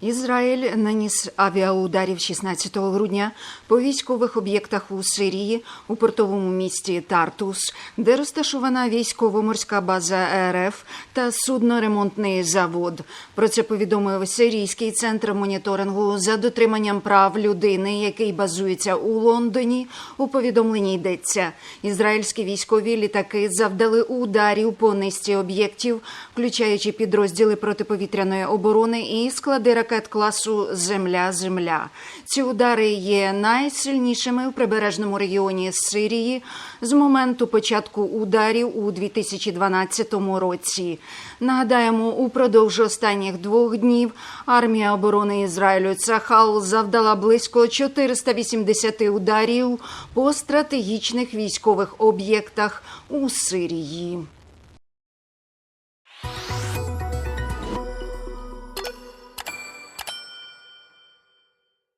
Ізраїль наніс авіаударів 16 грудня по військових об'єктах у Сирії у портовому місті Тартус, де розташована військово-морська база РФ та судноремонтний завод. Про це повідомив Сирійський центр моніторингу за дотриманням прав людини, який базується у Лондоні. У повідомленні йдеться: ізраїльські військові літаки завдали ударів по низці об'єктів, включаючи підрозділи протиповітряної оборони і склади ракет класу Земля-Земля. Ці удари є найсильнішими в прибережному регіоні Сирії з моменту початку ударів у 2012 році. Нагадаємо, упродовж останніх двох днів армія оборони Ізраїлю Цахал завдала близько 480 ударів по стратегічних військових об'єктах у Сирії.